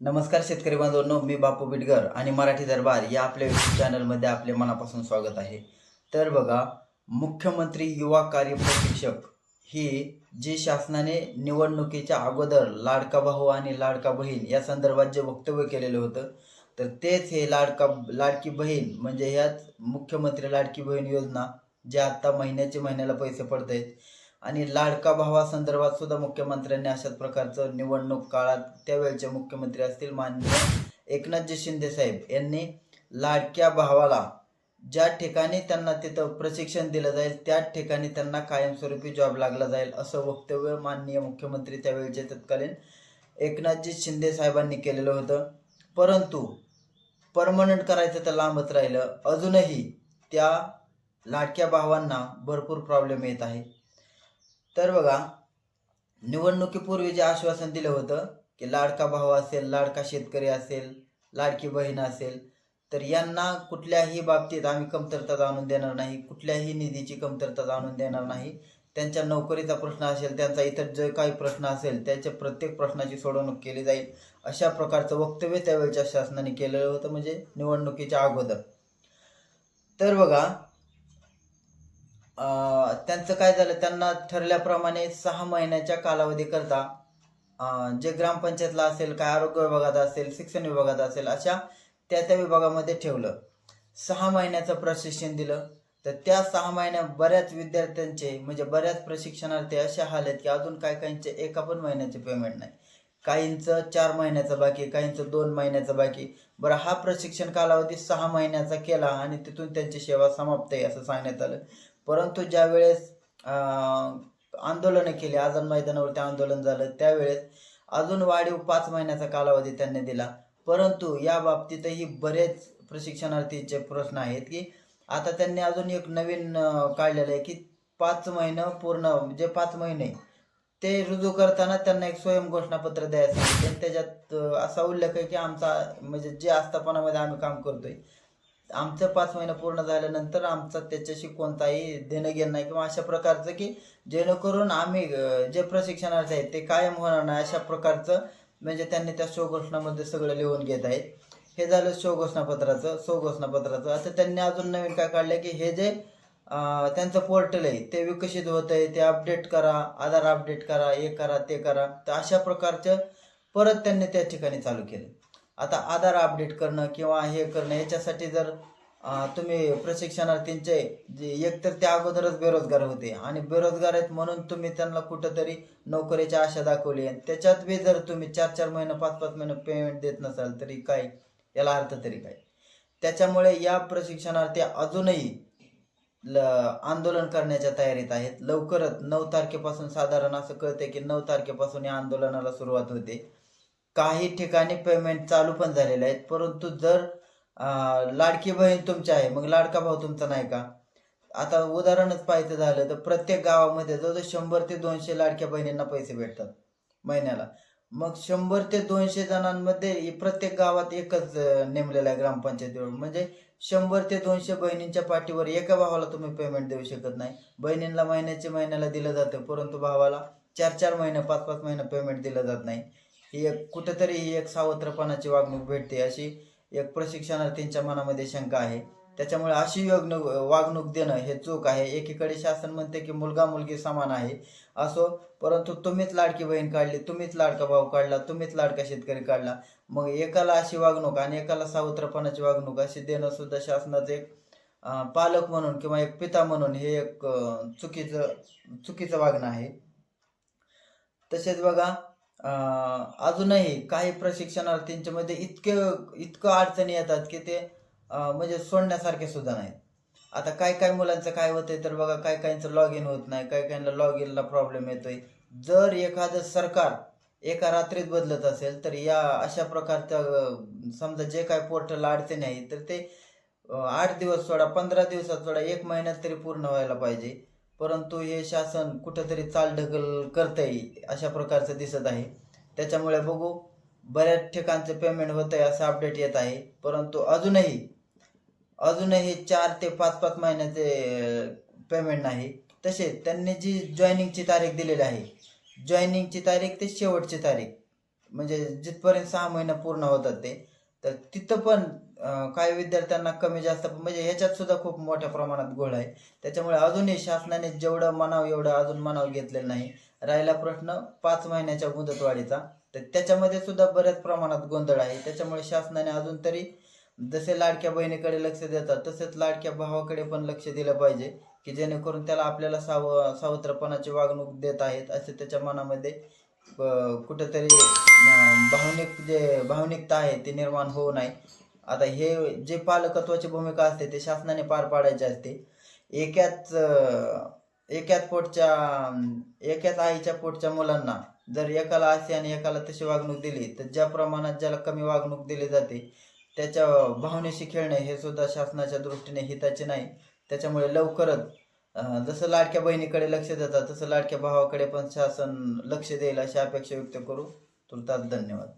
नमस्कार शेतकरी बांधवांनो मी बापू बिटगर आणि मराठी दरबार या आपल्या युट्यूब चॅनलमध्ये आपले मनापासून स्वागत आहे. तर बघा मुख्यमंत्री युवा कार्य प्रशिक्षक ही जी शासनाने निवडणुकीच्या अगोदर लाडका भाऊ आणि लाडका बहीण या संदर्भात जे वक्तव्य केलेलं होतं तर तेच हे लाडका लाडकी बहीण म्हणजे ह्याच मुख्यमंत्री लाडकी बहीण योजना जे आत्ता महिन्याचे महिन्याला पैसे पडत आहेत आणि लाडका भावासंदर्भात सुद्धा मुख्यमंत्र्यांनी अशाच प्रकारचं निवडणूक काळात त्यावेळचे मुख्यमंत्री असतील माननीय एकनाथजी शिंदे साहेब यांनी लाडक्या भावाला ज्या ठिकाणी त्यांना तिथं प्रशिक्षण दिलं जाईल त्याच ठिकाणी त्यांना कायमस्वरूपी जॉब लागला जाईल असं वक्तव्य माननीय मुख्यमंत्री त्यावेळचे तत्कालीन एकनाथजी शिंदे साहेबांनी केलेलं होतं. परंतु परमनंट करायचं तर लांबच राहिलं. अजूनही त्या लाडक्या भावांना भरपूर प्रॉब्लेम येत आहे. तर बघा निवडणुकीपूर्वी जे आश्वासन दिलं होतं की लाडका भाऊ असेल लाडका शेतकरी असेल लाडकी बहीण असेल तर यांना कुठल्याही बाबतीत आम्ही कमतरता जाणून देणार नाही कुठल्याही निधीची कमतरता जाणून देणार नाही. त्यांच्या नोकरीचा प्रश्न असेल त्यांचा इतर जे काही प्रश्न असेल त्याच्या प्रत्येक प्रश्नाची सोडवणूक केली जाईल. अशा प्रकारचं वक्तव्य त्यावेळच्या शासनाने केलेलं होतं म्हणजे निवडणुकीच्या अगोदर. तर बघा त्यांचं काय झालं त्यांना ठरल्याप्रमाणे सहा महिन्याच्या कालावधीकरता जे ग्रामपंचायतला असेल काय आरोग्य विभागात असेल शिक्षण विभागात असेल अशा त्या त्या विभागामध्ये ठेवलं. सहा महिन्याचं प्रशिक्षण दिलं. तर त्या सहा महिन्या बऱ्याच विद्यार्थ्यांचे म्हणजे बऱ्याच प्रशिक्षणार्थी अशा हाल आहेत की अजून काय काहींचे एका पण महिन्याचे पेमेंट नाही. काहींचं चार महिन्याचं बाकी काहींचं दोन महिन्याचं बाकी. बरं हा प्रशिक्षण कालावधी सहा महिन्याचा केला आणि तिथून त्यांची सेवा समाप्त आहे असं सांगण्यात आलं. परंतु ज्या वेळेस आंदोलनं केली आझाद मैदानावरती आंदोलन झालं त्यावेळेस अजून वाढीव पाच महिन्याचा कालावधी त्यांनी दिला. परंतु या बाबतीतही बरेच प्रशिक्षणार्थीचे प्रश्न आहेत की आता त्यांनी अजून एक नवीन काढलेलं आहे की पाच महिनं पूर्ण जे पाच महिने ते रुजू करताना त्यांना एक स्वयं घोषणापत्र द्यायचं त्याच्यात असा उल्लेख आहे की आमचा म्हणजे जे आस्थापनामध्ये आम्ही काम करतोय आमचं पाच महिना पूर्ण झाल्यानंतर आमचा त्याच्याशी कोणताही देणं घेणं नाही. किंवा अशा प्रकारचं की जेणेकरून आम्ही जे प्रशिक्षणार्थी आहेत ते कायम होणार नाही अशा प्रकारचं म्हणजे त्यांनी त्या शोघोषणामध्ये सगळं लिहून घेत आहेत. हे झालं स्वघोषणापत्राचं स्वघोषणापत्राचं. आता त्यांनी अजून नवीन काय काढलं की हे जे त्यांचं पोर्टल आहे ते विकसित होत आहे ते अपडेट करा आधार अपडेट करा हे करा ते करा. तर अशा प्रकारचं परत त्यांनी त्या ठिकाणी चालू केलं. आता आधार अपडेट करणं किंवा हे करणं याच्यासाठी जर तुम्ही प्रशिक्षणार्थींचे जे एकतर त्या अगोदरच बेरोजगार होते आणि बेरोजगार आहेत म्हणून तुम्ही त्यांना कुठंतरी नोकरीची आशा दाखवली आहे त्याच्यात बी जर तुम्ही चार चार महिने पाच पाच महिने पेमेंट देत नसाल तरी काय? याला अर्थ तरी काय? त्याच्यामुळे या प्रशिक्षणार्थी अजूनही ल आंदोलन करण्याच्या तयारीत आहेत. लवकरच नऊ तारखेपासून साधारण असं कळतंय की नऊ तारखेपासून या आंदोलनाला सुरुवात होते. काही ठिकाणी पेमेंट चालू पण झालेले आहेत. परंतु जर लाडकी बहीण तुमची आहे मग लाडका भाऊ तुमचा नाही का? आता उदाहरणच पाहायचं झालं तर प्रत्येक गावामध्ये जवळजवळ शंभर ते दोनशे लाडक्या बहिणींना पैसे भेटतात महिन्याला. मग शंभर ते दोनशे जणांमध्ये प्रत्येक गावात एकच नेमलेला नेमलेलं आहे ग्रामपंचायतीवर म्हणजे शंभर ते दोनशे बहिणींच्या पाठीवर एका भावाला तुम्ही पेमेंट देऊ शकत नाही. बहिणींना महिन्याच्या महिन्याला दिलं जातं परंतु भावाला चार चार महिने पाच पाच महिने पेमेंट दिलं जात नाही. ही एक कुठेतरी ही एक सावत्रपणाची वागणूक भेटते अशी एक प्रशिक्षणार्थींच्या मनामध्ये शंका आहे. त्याच्यामुळे अशी वागणूक वागणूक देणं हे चूक आहे. एकीकडे शासन म्हणते की मुलगा मुलगी समान आहे असो परंतु तुम्हीच लाडकी बहीण काढली तुम्हीच लाडका भाऊ काढला तुम्हीच लाडका शेतकरी काढला मग एकाला अशी वागणूक आणि एकाला सावत्रपणाची वागणूक अशी देणं सुद्धा शासनाचे एक पालक म्हणून किंवा एक पिता म्हणून हे एक चुकीचं चुकीचं वागणं आहे. तसेच बघा अजूनही काही प्रशिक्षणार्थींच्यामध्ये इतकं इतके इतकं अडचणी येतात की ते म्हणजे सोडण्यासारखे सुद्धा नाहीत. आता काय काय मुलांचं काय होतंय तर बघा काय काहींचं लॉग इन होत नाही काय काहींना लॉग इनला प्रॉब्लेम येतोय. जर एखादं सरकार एका रात्रीत बदलत असेल तर या अशा प्रकारच्या समजा जे काय पोर्टल अडचणी आहे तर ते आठ दिवस सोडा पंधरा दिवसात सोडा एक महिन्यात तरी पूर्ण व्हायला पाहिजे. परंतु हे शासन कुठंतरी चालढकल करतंय अशा प्रकारचं दिसत आहे. त्याच्यामुळे बघू बऱ्याच ठिकाणचं पेमेंट होत आहे असं अपडेट येत आहे. परंतु अजूनही अजूनही चार ते पाच पाच महिन्याचे पेमेंट नाही. तसेच त्यांनी जी जॉईनिंगची तारीख दिलेली आहे जॉईनिंगची तारीख ते शेवटची तारीख. म्हणजे जिथपर्यंत सहा महिना पूर्ण होतात ते. तर तिथं पण काही विद्यार्थ्यांना कमी जास्त म्हणजे ह्याच्यात सुद्धा खूप मोठ्या प्रमाणात गोळ आहे. त्याच्यामुळे अजूनही शासनाने जेवढं म्हणावं एवढं अजून म्हणावं घेतलेलं नाही. राहिला प्रश्न पाच महिन्याच्या मुदतवाढीचा. तर त्याच्यामध्ये सुद्धा बऱ्याच प्रमाणात गोंधळ आहे. त्याच्यामुळे शासनाने अजून तरी जसे लाडक्या बहिणीकडे लक्ष देतात तसेच लाडक्या भावाकडे पण लक्ष दिलं पाहिजे की जेणेकरून त्याला आपल्याला साव सावत्रपणाची वागणूक देत आहेत असे त्याच्या मनामध्ये कुठंतरी भावनिक जे भावनिकता आहे ती निर्माण होऊ नये. आता हे जे पालकत्वाची भूमिका असते ते शासनाने पार पाडायची असते. एकाच एकाच पोटच्या एकाच आईच्या पोटच्या मुलांना जर एकाला अशी आणि एकाला तशी वागणूक दिली तर ज्या प्रमाणात ज्याला कमी वागणूक दिली जाते त्याच्या भावनेशी खेळणे हे सुद्धा शासनाच्या दृष्टीने हिताचे नाही. त्याच्यामुळे लवकरच जसं लाडक्या बहिणीकडे लक्ष देतात तसं लाडक्या भावाकडे पण शासन लक्ष देईल अशी अपेक्षा व्यक्त करू. तुर्तास धन्यवाद.